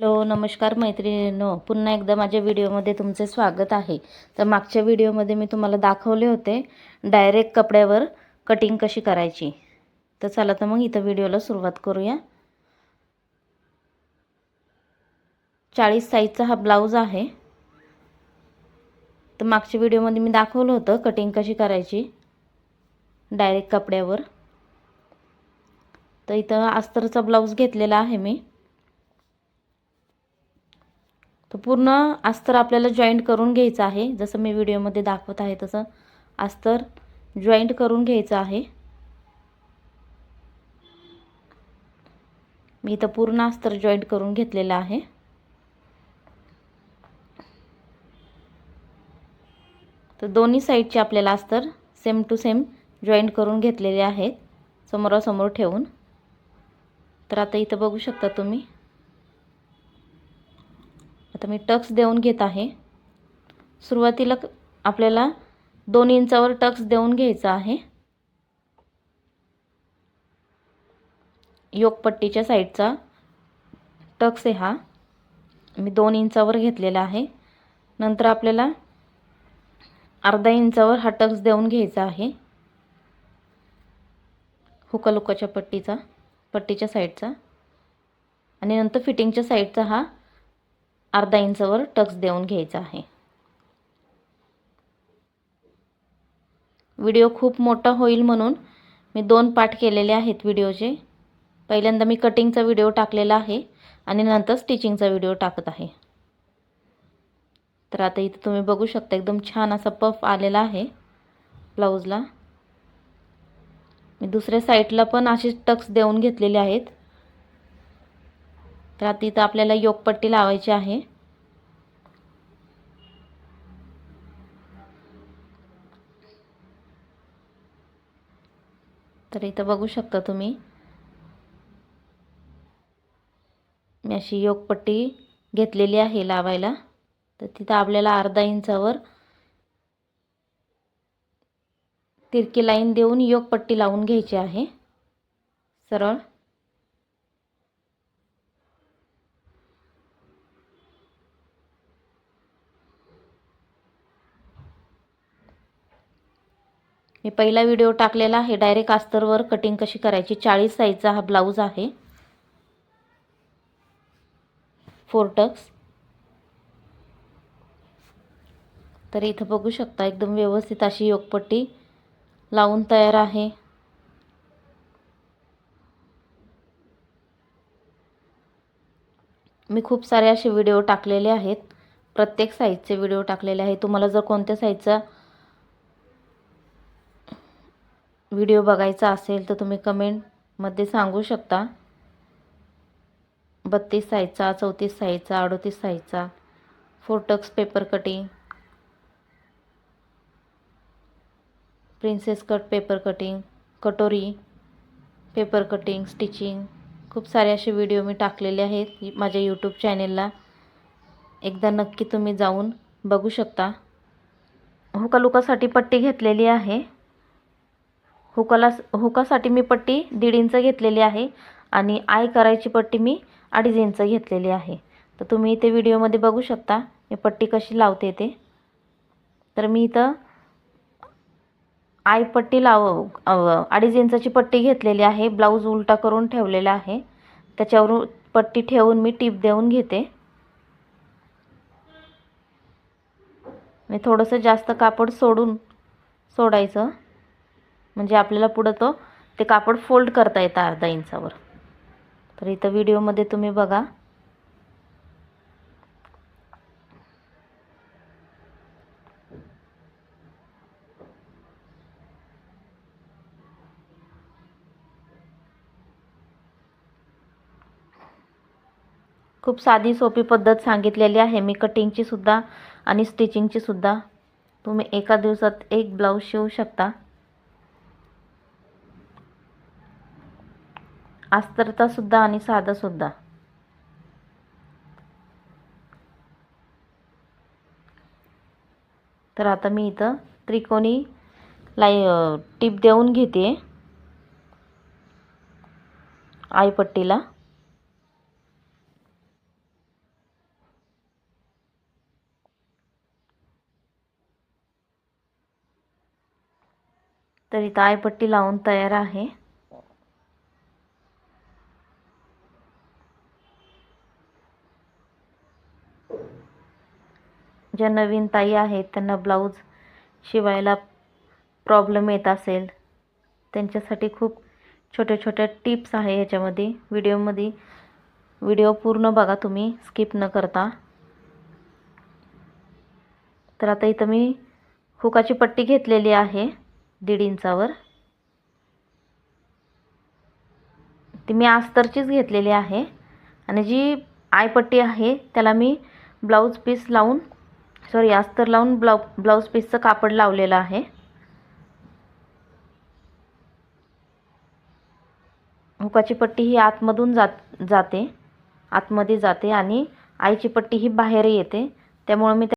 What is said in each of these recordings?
Hello नमस्कार मैत्रिणींनो. पुन्हा एकदा माझ्या व्हिडिओमध्ये तुमचे स्वागत आहे. तर मागच्या व्हिडिओमध्ये मी तुम्हाला दाखवले होते डायरेक्ट कपड्यावर कटिंग कशी करायची. तर चला तर मग इथं व्हिडिओला सुरुवात करूया. चाळीस साईजचा हा ब्लाऊज आहे. तर मागच्या व्हिडिओमध्ये मी दाखवलं होतं कटिंग कशी करायची डायरेक्ट कपड्यावर. तर इथं अस्तरचा ब्लाऊज घेतलेला आहे मी. तर पूर्ण अस्तर आपल्याला जॉईंट करून घ्यायचं आहे. जसं मी व्हिडिओमध्ये दाखवत आहे तसं अस्तर जॉईंट करून घ्यायचं आहे. मी इथं पूर्ण अस्तर जॉईंट करून घेतलेलं आहे. तर दोन्ही साईडचे आपल्याला अस्तर सेम टू सेम जॉईंट करून घेतलेले आहेत. समोरासमोर ठेवून. तर आता इथं बघू शकता तुम्ही. आता मी टक्स देऊन घेत आहे. सुरुवातीला आपल्याला दोन इंचावर टक्स देऊन घ्यायचा आहे. योगपट्टीच्या साईडचा टक्स आहे हा. मी दोन इंचावर घेतलेला आहे. नंतर आपल्याला अर्धा इंचावर हा टक्स देऊन घ्यायचा आहे. हुकालुकाच्या पट्टीचा पट्टीच्या साईडचा. आणि नंतर फिटिंगच्या साईडचा हा अर्धा इंचावर टक्स देऊन घ्यायचा आहे. व्हिडिओ खूप मोठा होईल म्हणून मी दोन पाठ केलेले आहेत व्हिडिओचे. पहिल्यांदा मी कटिंगचा व्हिडिओ टाकलेला आहे आणि नंतर स्टिचिंगचा व्हिडिओ टाकत आहे. तर आता इथे तुम्ही बघू शकता एकदम छान असा पफ आलेला आहे ब्लाऊजला. मी दुसऱ्या साईडला पण असे टक्स देऊन घेतलेले आहेत. तर आता इथं आपल्याला योगपट्टी लावायची आहे. तर इथं बघू शकता तुम्ही. मी अशी योगपट्टी घेतलेली आहे लावायला. तर तिथं आपल्याला अर्धा इंचावर तिरकी लाईन देऊन योगपट्टी लावून घ्यायची आहे. सरळ. मी पहिला व्हिडिओ टाकलेला आहे. डायरेक्ट अस्तरवर कटिंग कशी करायची? चाळीस साईजचा हा ब्लाऊज आहे. फोर टक्स तर इथं बघू शकता एकदम व्यवस्थित अशी योगपट्टी लावून तयार आहे. मी खूप सारे असे व्हिडिओ टाकलेले आहेत. प्रत्येक साईजचे व्हिडिओ टाकलेले आहे. तुम्हाला जर कोणत्या साईजचा व्हिडिओ बघायचा असेल तर तुम्ही कमेंटमध्ये सांगू शकता. बत्तीस साईजचा चौतीस साईजचा अडोतीस साईजचा. Four tucks paper cutting princess cut paper cutting कटोरी पेपर कटिंग स्टिचिंग खूप सारे असे व्हिडिओ मी टाकलेले आहेत माझ्या यूट्यूब चॅनेलला एकदा नक्की तुम्ही जाऊन बघू शकता. हुकालुकासाठी पट्टी घेतलेली आहे. हुकाला हुकासाठी मी पट्टी दीड इंच घेतलेली आहे आणि आय करायची पट्टी मी अडीच इंच घेतलेली आहे. तर तुम्ही इथे व्हिडिओमध्ये बघू शकता मी पट्टी कशी लावते ते तर मी इथं आय पट्टी लाव अडीच इंचाची पट्टी घेतलेली आहे ब्लाऊज उलटा करून ठेवलेला आहे. त्याच्यावरून पट्टी ठेवून मी टीप देऊन घेते. मी थोडंसं जास्त कापड सोडून सोडायचं. म्हणजे आपल्याला पुढं तो ते कापड फोल्ड करता येतं अर्धा इंचावर. तर इथं व्हिडिओमध्ये तुम्ही बघा. खूप साधी सोपी पद्धत सांगितलेली आहे. मी कटिंगची सुद्धा आणि स्टिचिंगची सुद्धा. तुम्ही एका दिवसात एक ब्लाऊज शिवू शकता. आस्तरतासुद्धा आणि साधासुद्धा तर आता मी इथं त्रिकोणी लाई टीप देऊन घेते. आईपट्टीला. तर इथं आयपट्टी लावून तयार आहे. ज्या नवीन ताई आहेत त्यांना ब्लाऊज शिवायला प्रॉब्लेम येत असेल. त्यांच्यासाठी खूप छोट्या छोट्या टिप्स आहे ह्याच्यामध्ये व्हिडिओमध्ये व्हिडिओ पूर्ण बघा तुम्ही स्किप न करता. तर आता इथं मी हुकाची पट्टी घेतलेली आहे दीड इंचावर. ती मी आस्तरचीच घेतलेली आहे. आणि जी आयपट्टी आहे त्याला मी ब्लाऊज पीस लावून सॉरी अस्तर लावून ब्लाउ ब्लाऊज पीसचं कापड लावलेलं आहे. हुकाची पट्टी ही आतमधून जात जाते. आतमध्ये जाते आणि आईची पट्टी ही बाहेर येते. त्यामुळं मी त्या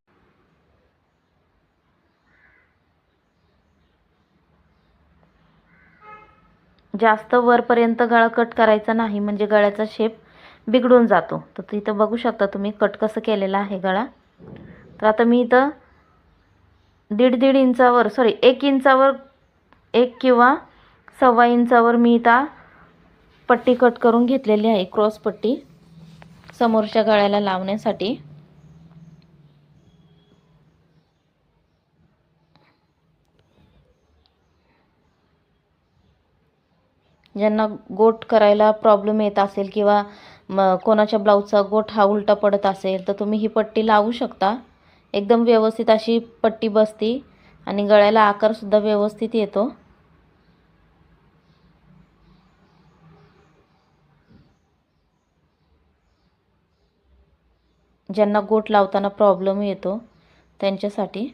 जास्त वरपर्यंत गळा कट करायचा नाही म्हणजे गळ्याचा शेप बिघडून जातो. तर तिथं बघू शकता तुम्ही कट कसं केलेलं आहे गळा. तर आता मी इथं दीड दीड इंचावर सॉरी एक इंचावर एक किंवा सव्वा इंचावर मी इथं पट्टी कट करून घेतलेली आहे क्रॉस पट्टी समोरच्या गळ्याला लावण्यासाठी. ज्यांना गोट करायला प्रॉब्लेम येत असेल किंवा म कोणाच्या ब्लाऊजचा गोट हा उलटा पडत असेल तर तुम्ही ही पट्टी लावू शकता. एकदम व्यवस्थित अशी पट्टी बसती आणि गळ्याला आकारसुद्धा व्यवस्थित येतो. ज्यांना गोट लावताना प्रॉब्लेम येतो त्यांच्यासाठी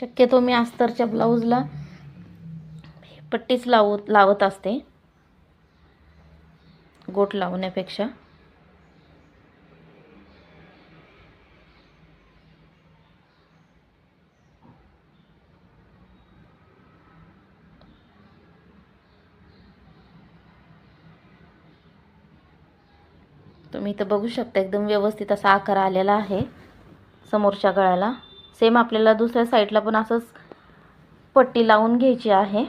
शक्यतो मी अस्तरच्या ब्लाऊजला पट्टीच लावत लावत असते. गोट लावण्यापेक्षा. तुम्ही इथं बघू शकता एकदम व्यवस्थित असा आकार आलेला आहे समोरच्या गळ्याला. सेम आपल्याला दुसऱ्या साईडला पण असंच पट्टी लावून घ्यायची आहे.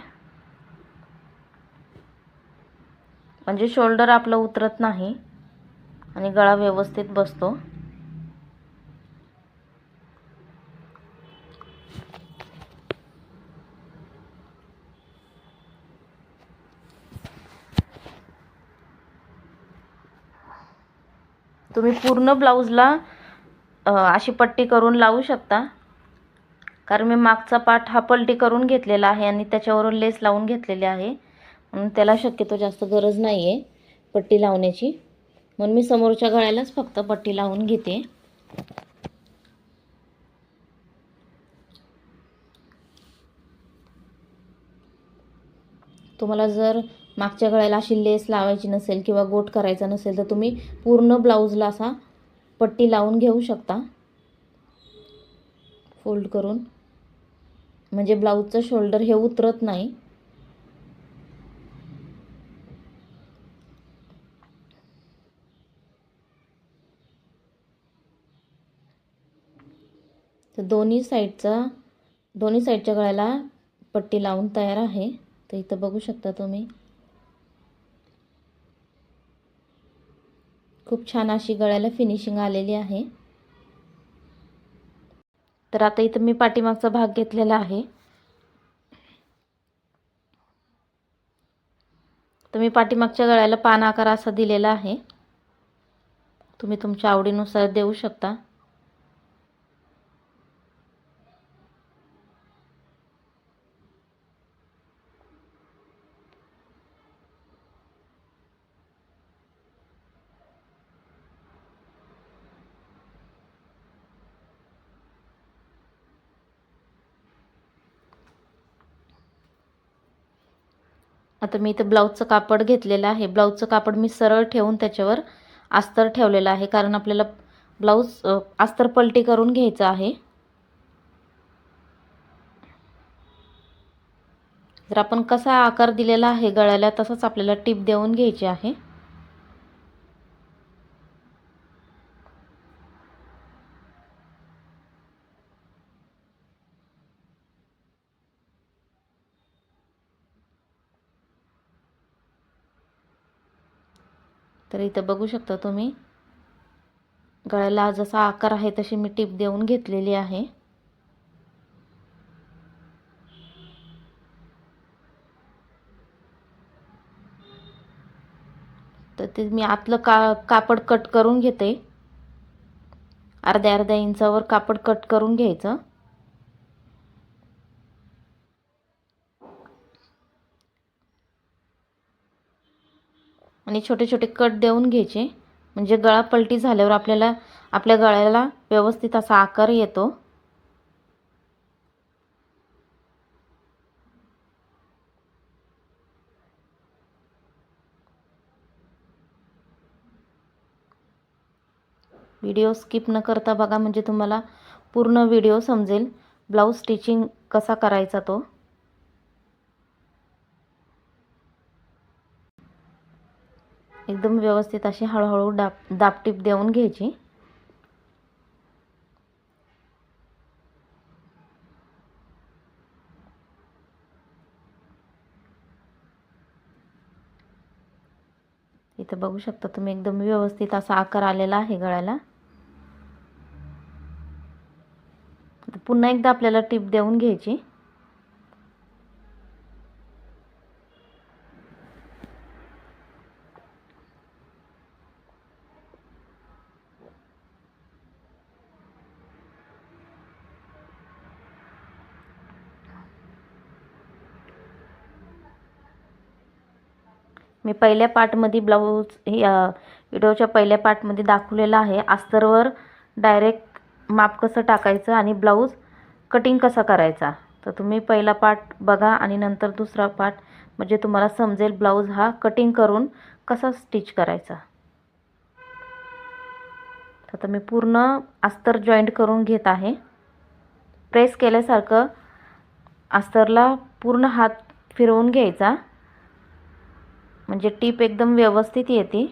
म्हणजे शोल्डर आपलं उतरत नाही आणि गळा व्यवस्थित बसतो. तुम्ही पूर्ण ब्लाऊजला अशी पट्टी करून लावू शकता. कारण मी मागचा पाठ हा पलटी करून घेतलेला आहे आणि त्याच्यावरून लेस लावून घेतलेली आहे. म्हणून त्याला शक्यतो जास्त गरज नाही आहे पट्टी लावण्याची. म्हणून मी समोरच्या गळ्यालाच फक्त पट्टी लावून घेते. तुम्हाला जर मागच्या गळ्याला अशी लेस लावायची नसेल किंवा गोट करायचा नसेल तर तुम्ही पूर्ण ब्लाऊजला असा पट्टी लावून घेऊ शकता. फोल्ड करून. म्हणजे ब्लाऊजचं शोल्डर हे उतरत नाही. तर दोन्ही साईडचा दोन्ही साईडच्या गळ्याला पट्टी लावून तयार आहे. तर इथं बघू शकता तुम्ही. खूप छान अशी गळ्याला फिनिशिंग आलेली आहे. तर आता इथं मी पाठीमागचा भाग घेतलेला आहे. तर मी पाठीमागच्या गळ्याला पान आकार असा दिलेला आहे. तुम्ही तुमच्या आवडीनुसार देऊ शकता. आता मी इथं ब्लाऊजचं कापड घेतलेलं आहे. ब्लाऊजचं कापड मी सरळ ठेवून त्याच्यावर अस्तर ठेवलेलं आहे. कारण आपल्याला ब्लाऊज अस्तर पलटी करून घ्यायचं आहे. जर आपण कसा आकार दिलेला आहे गळ्याला तसंच आपल्याला टीप देऊन घ्यायची आहे. तर इथं बघू शकता तुम्ही. गळ्याला जसा आकार आहे तशी मी टिप देऊन घेतलेली आहे. तर ते मी आतलं का कापड कट करून घेते. अर्ध्या अर्ध्या इंचावर कापड कट करून घ्यायचं. आणि छोटे छोटे कट देऊन घ्यायचे. म्हणजे गळा पलटी झाल्यावर आपल्याला आपल्या गळ्याला व्यवस्थित असा आकार येतो. व्हिडिओ स्किप न करता बघा म्हणजे तुम्हाला पूर्ण व्हिडिओ समजेल. ब्लाऊज स्टिचिंग कसा करायचा तो. एकदम व्यवस्थित अशी हळूहळू डाप दापटीप देऊन घ्यायची. इथं बघू शकता तुम्ही एकदम व्यवस्थित असा आकार आलेला आहे गळ्याला. पुन्हा एकदा आपल्याला टीप देऊन घ्यायची. मी पहिल्या पार्टमध्ये ब्लाऊज या व्हिडिओच्या पहिल्या पार्टमध्ये दाखवलेलं आहे. अस्तरवर डायरेक्ट माप कसं टाकायचं आणि ब्लाऊज कटिंग कसा करायचा? तर तुम्ही पहिला पार्ट बघा आणि नंतर दुसरा पार्ट म्हणजे तुम्हाला समजेल ब्लाऊज हा कटिंग करून कसा स्टिच करायचा. आता मी पूर्ण अस्तर जॉईंट करून घेत आहे. प्रेस केल्यासारखं अस्तरला पूर्ण हात फिरवून घ्यायचा. म्हणजे टीप एकदम व्यवस्थित येते.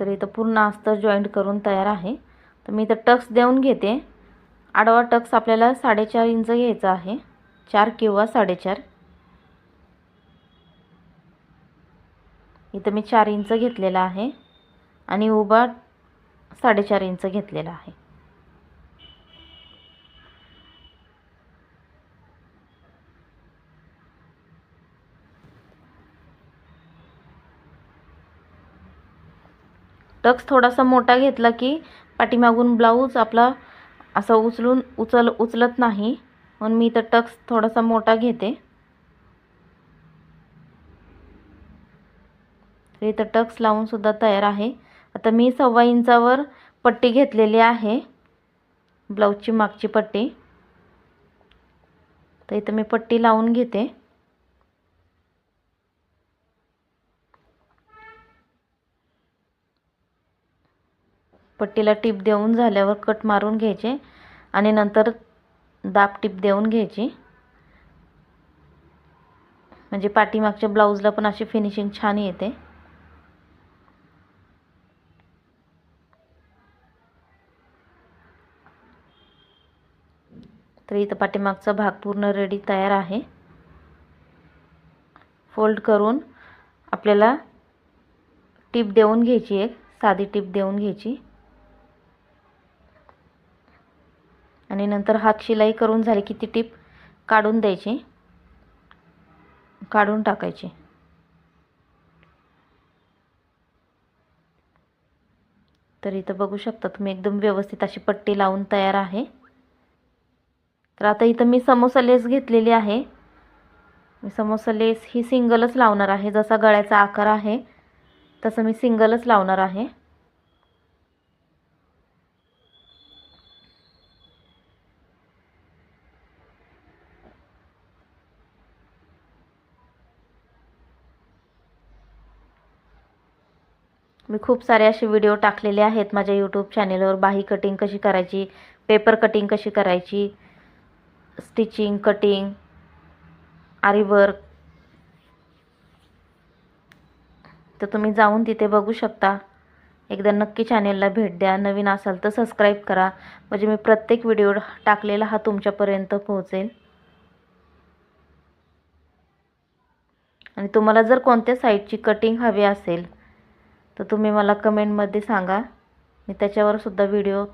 तर इथं पूर्ण अस्तर जॉईंट करून तयार आहे. तर मी इथं टक्स देऊन घेते. आडवा टक्स आपल्याला साडेचार इंच घ्यायचा आहे. चार किंवा साडेचार. इथं मी चार इंच घेतलेला आहे. आणि उभा साडेचार इंच घेतलेला आहे. टक्स थोडासा मोठा घेतला की पाठीमागून ब्लाऊज आपला असं उचलून उचल उचलत नाही. म्हणून मी इथं टक्स थोडासा मोठा घेते. इथं टक्स लावूनसुद्धा तयार आहे. आता मी सव्वा इंचावर पट्टी घेतलेली आहे. ब्लाऊजची मागची पट्टी. तर इथं मी पट्टी लावून घेते. पट्टीला टीप देऊन झाल्यावर कट मारून घ्यायचे आणि नंतर दाब टीप देऊन घ्यायची. म्हणजे पाठीमागच्या ब्लाऊजला पण अशी फिनिशिंग छान येते. तर इथं पाठीमागचा भाग पूर्ण रेडी तयार आहे. फोल्ड करून आपल्याला टीप देऊन घ्यायची एक साधी टीप देऊन घ्यायची. आणि नंतर हात शिलाई करून झाली की ती टीप काढून द्यायची. काढून टाकायची. तर इथं बघू शकता तुम्ही एकदम व्यवस्थित अशी पट्टी लावून तयार आहे. तर आता इथं मी समोसा लेस घेतलेली आहे. मी समोसा लेस ही सिंगलच लावणार आहे. जसा गळ्याचा आकार आहे तसं मी सिंगलच लावणार आहे. मी खूप सारे असे व्हिडिओ टाकलेले आहेत माझ्या यूट्यूब चॅनेलवर बाही कटिंग कशी करायची? पेपर कटिंग कशी करायची? स्टिचिंग कटिंग आरीवर्क तर तुम्ही जाऊन तिथे बघू शकता. एकदा नक्की चॅनेलला भेट द्या. नवीन असाल तर सबस्क्राईब करा. म्हणजे मी प्रत्येक व्हिडिओ टाकलेला हा तुमच्यापर्यंत पोहोचेल आणि तुम्हाला जर कोणत्या साईडची कटिंग हवी असेल तर तुम्ही मला कमेंटमध्ये सांगा. मी त्याच्यावर सुद्धा व्हिडिओ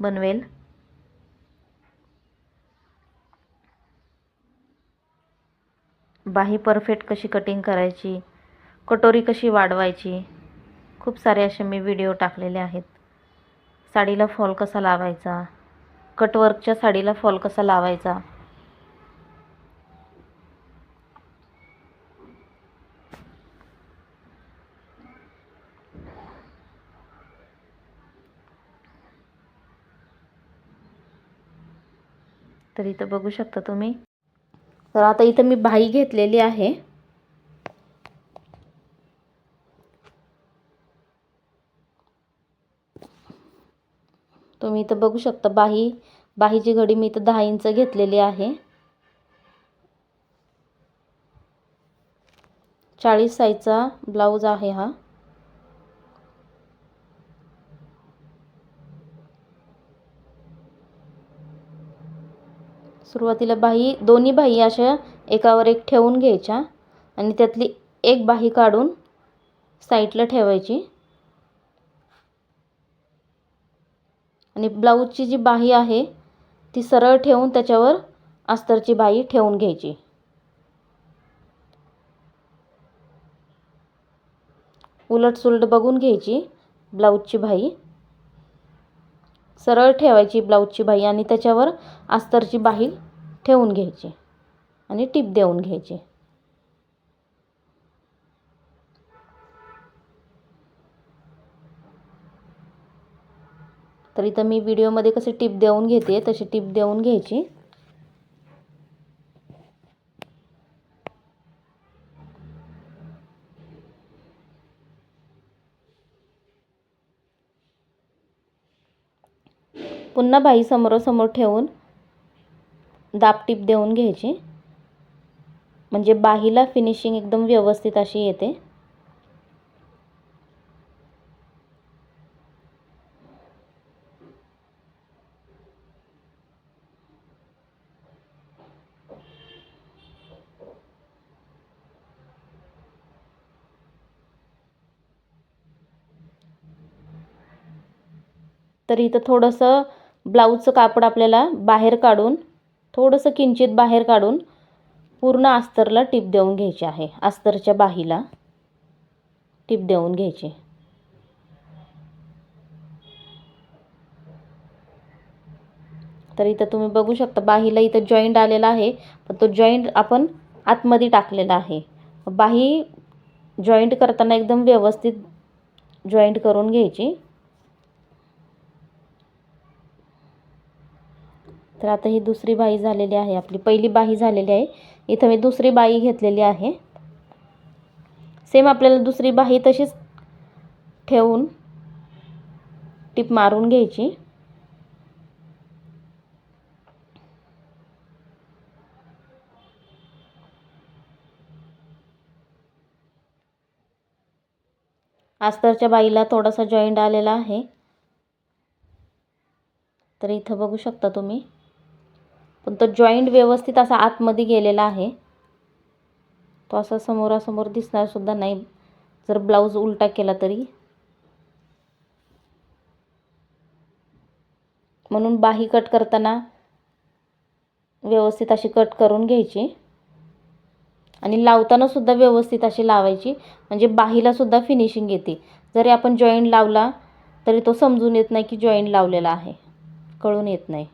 बनवेल. बाही परफेक्ट कशी कटिंग करायची कटोरी कशी वाढवायची खूप सारे असे मी व्हिडिओ टाकलेले आहेत. साडीला फॉल कसा लावायचा कटवर्कच्या साडीला फॉल कसा लावायचा तर इथं बघू शकता तुम्ही. तर आता इथं मी बाई घेतलेली आहे. तुम्ही इथं बघू शकता बाही बाहीची घडी मी इथं दहा इंच घेतलेली आहे. चाळीस साईजचा ब्लाऊज आहे हा. सुरुवातीला बाही दोन्ही बाही अशा एकावर एक ठेवून घ्यायच्या आणि त्यातली एक बाही काढून साईडला ठेवायची. आणि ब्लाऊजची जी बाही आहे ती सरळ ठेवून त्याच्यावर अस्तरची बाही ठेवून घ्यायची. उलट सुलट बघून घ्यायची ब्लाऊजची बाही. सरळ ठेवायची ब्लाऊजची बाही आणि त्याच्यावर अस्तरची बाही ठेवून घ्यायची आणि टीप देऊन घ्यायची. तर इथं मी व्हिडिओमध्ये कसे टीप देऊन घेते तशी टीप देऊन घ्यायची. पुन्हा बाई समोरासमोर ठेवून दाबटीप देऊन घ्यायची. म्हणजे बाहीला फिनिशिंग एकदम व्यवस्थित अशी येते. तर इथं थोडंसं ब्लाऊजचं कापड आपल्याला बाहेर काढून थोडंसं किंचित बाहेर काढून पूर्ण अस्तरला टीप देऊन घ्यायची आहे. अस्तरच्या बाहीला टीप देऊन घ्यायची. तर इथं तुम्ही बघू शकता बाहीला इथं जॉईंट आलेला आहे. पण तो जॉईंट आपण आतमध्ये टाकलेला आहे. बाही जॉईंट करताना एकदम व्यवस्थित जॉईंट करून घ्यायची. तर आता ही दुसरी बाई झालेली आहे आपली. पहिली बाई झालेली आहे. इथं मी दुसरी बाई घेतलेली आहे. सेम आपल्याला दुसरी बाही तशीच ठेवून टिप मारून घ्यायची. आस्तरच्या बाईला थोडासा जॉईंट आलेला आहे. तर इथं बघू शकता तुम्ही. पण तो जॉईंट व्यवस्थित असा आतमध्ये गेलेला आहे. तो असा समोरासमोर दिसणारसुद्धा नाही. जर ब्लाऊज उलटा केला तरी. म्हणून बाही कट करताना व्यवस्थित अशी कट करून घ्यायची. आणि लावताना सुद्धा व्यवस्थित अशी लावायची. म्हणजे बाहीला सुद्धा फिनिशिंग येते. जरी आपण जॉईंट लावला तरी तो समजून येत नाही की जॉईंट लावलेला आहे. कळून येत नाही.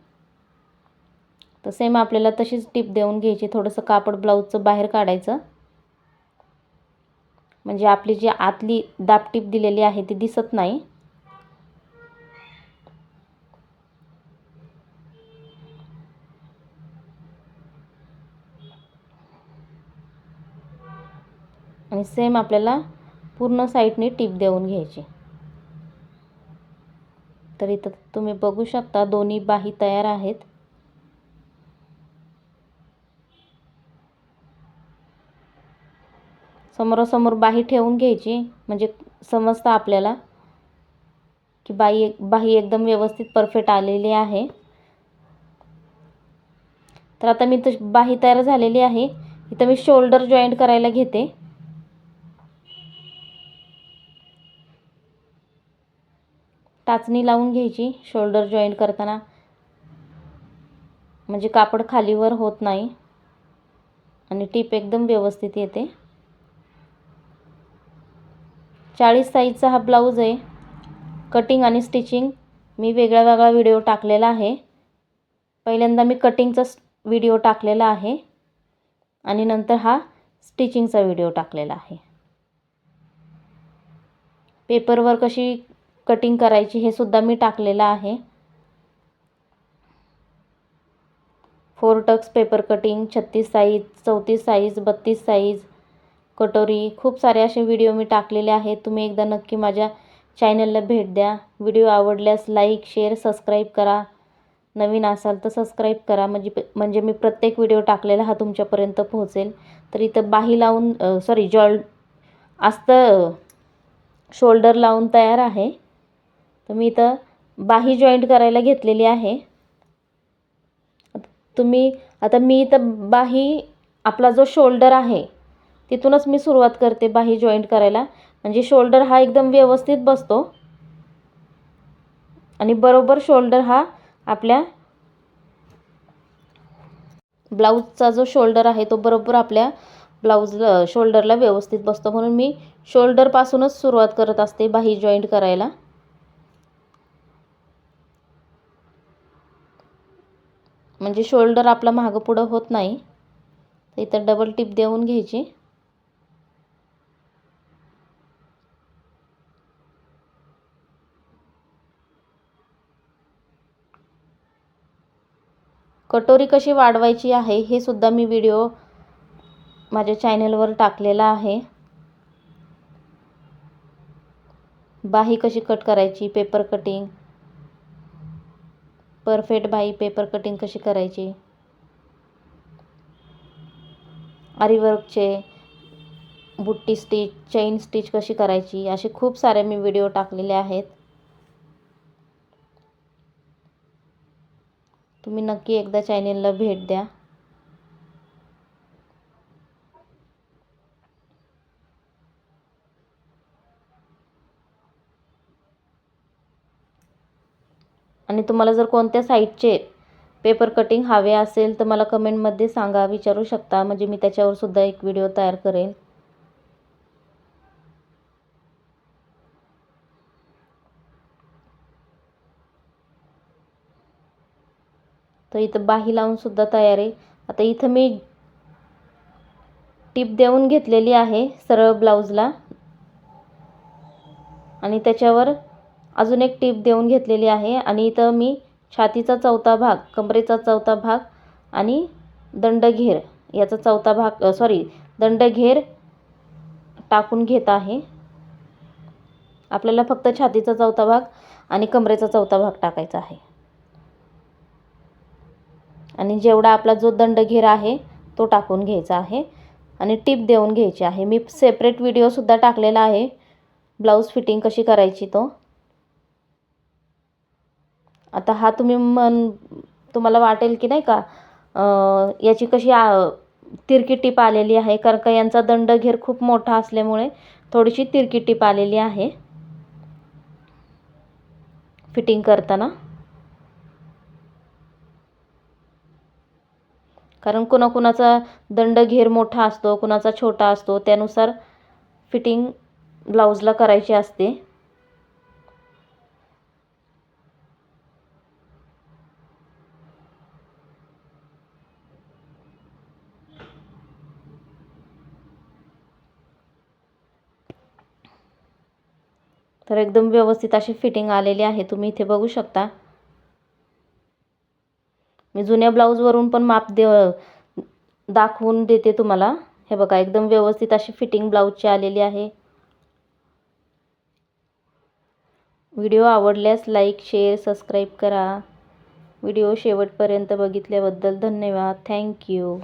तर सेम आपल्याला तशीच टिप देऊन घ्यायची. थोडंसं कापड ब्लाऊजचं बाहेर काढायचं. म्हणजे आपली जी आतली दाब टिप दिलेली आहे ती दिसत नाही. आणि सेम आपल्याला पूर्ण साईडने टिप देऊन घ्यायची. तर इथं तुम्ही बघू शकता दोन्ही बाही तयार आहेत. समोरासमोर बाही ठेवून घ्यायची. म्हणजे समजतं आपल्याला की बाई एक बाही एकदम व्यवस्थित परफेक्ट आलेली आहे. तर आता मी तर बाही तयार झालेली आहे. इथं मी शोल्डर जॉईंट करायला घेते. टाचणी लावून घ्यायची शोल्डर जॉईंट करताना. म्हणजे कापड खालीवर होत नाही. आणि टीप एकदम व्यवस्थित येते. चाळीस साईजचा हा ब्लाऊज आहे. कटिंग आणि स्टिचिंग मी वेगळा वेगळा व्हिडिओ टाकलेला आहे. पहिल्यांदा मी कटिंगचा व्हिडिओ टाकलेला आहे. आणि नंतर हा स्टिचिंगचा व्हिडिओ टाकलेला आहे. पेपरवर कशी कटिंग करायची हे सुद्धा मी टाकलेलं आहे. फोर टक्स पेपर कटिंग छत्तीस साईज चौतीस साईज बत्तीस साईज कटोरी खूप सारे असे व्हिडिओ मी टाकलेले आहेत. तुम्ही एकदा नक्की माझ्या चॅनलला भेट द्या. व्हिडिओ आवडल्यास लाईक शेअर सबस्क्राईब करा. नवीन असाल तर सबस्क्राईब करा. म्हणजे म्हणजे मी प्रत्येक व्हिडिओ टाकलेला हा तुमच्यापर्यंत पोहोचेल. तर इथं बाही लावून सॉरी जॉल असतं शोल्डर लावून तयार आहे. तर मी इथं बाही जॉईंट करायला घेतलेली आहे. तुम्ही आता मी इथं बाही आपला जो शोल्डर आहे तिथूनच मी सुरुवात करते बाही जॉईंट करायला. म्हणजे शोल्डर हा एकदम व्यवस्थित बसतो. आणि बरोबर शोल्डर हा आपल्या ब्लाऊजचा जो शोल्डर आहे तो बरोबर आपल्या ब्लाऊज शोल्डरला व्यवस्थित बसतो. म्हणून मी शोल्डरपासूनच सुरुवात करत असते बाही जॉईंट करायला. म्हणजे शोल्डर आपला मागं पुढं होत नाही. तर इथं डबल टिप देऊन घ्यायची. कटोरी कशी वाढवायची आहे हे सुद्धा मी व्हिडिओ माझ्या चॅनलवर टाकलेला आहे. बाही कशी कट करायची पेपर कटिंग परफेक्ट बाही पेपर कटिंग कशी करायची. आरीवर्कचे बुट्टी स्टिच चैन स्टिच कशी करायची असे खूप सारे मी व्हिडिओ टाकलेले आहेत. तुम्ही नक्की एकदा चॅनेलला भेट द्या. आणि तुम्हाला जर कोणत्या साईडचे पेपर कटिंग हवे असेल तर मला कमेंटमध्ये सांगा विचारू शकता. म्हणजे मी त्याच्यावर सुद्धा एक व्हिडिओ तयार करेन. तर इथं बाही लावून सुद्धा तयार आहे. आता इथं मी टीप देऊन घेतलेली आहे सरळ ब्लाऊजला. आणि त्याच्यावर अजून एक टीप देऊन घेतलेली आहे. आणि इथं मी छातीचा चौथा भाग कमरेचा चौथा भाग आणि दंडघेर याचा चौथा भाग सॉरी दंडघेर टाकून घेत आहे. आपल्याला फक्त छातीचा चौथा भाग आणि कमरेचा चौथा भाग टाकायचा आहे. आणि जेवढा आपला जो दंडघेर आहे तो टाकून घ्यायचा आहे. आणि टिप देऊन घ्यायची आहे. मी सेपरेट व्हिडिओसुद्धा टाकलेला आहे. ब्लाऊज फिटिंग कशी करायची तो. आता हा तुम्ही मन तुम्हाला वाटेल की नाही का याची कशी तिरकी टीप आलेली आहे. कारण का यांचा दंडघेर खूप मोठा असल्यामुळे थोडीशी तिरकी टीप आलेली आहे. फिटिंग करताना. कारण कुणाकुणाचा दंडघेर मोठा असतो कुणाचा छोटा असतो त्यानुसार फिटिंग ब्लाऊजला करायची असते. तर एकदम व्यवस्थित अशी फिटिंग आलेली आहे. तुम्ही इथे बघू शकता. मी जुन्या ब्लाऊजवरून पण माप दे दाखवून देते तुम्हाला. हे बघा एकदम व्यवस्थित अशी फिटिंग ब्लाऊजची आलेली आहे. व्हिडिओ आवडल्यास लाईक शेअर सबस्क्राईब करा. व्हिडिओ शेवटपर्यंत बघितल्याबद्दल धन्यवाद. थँक्यू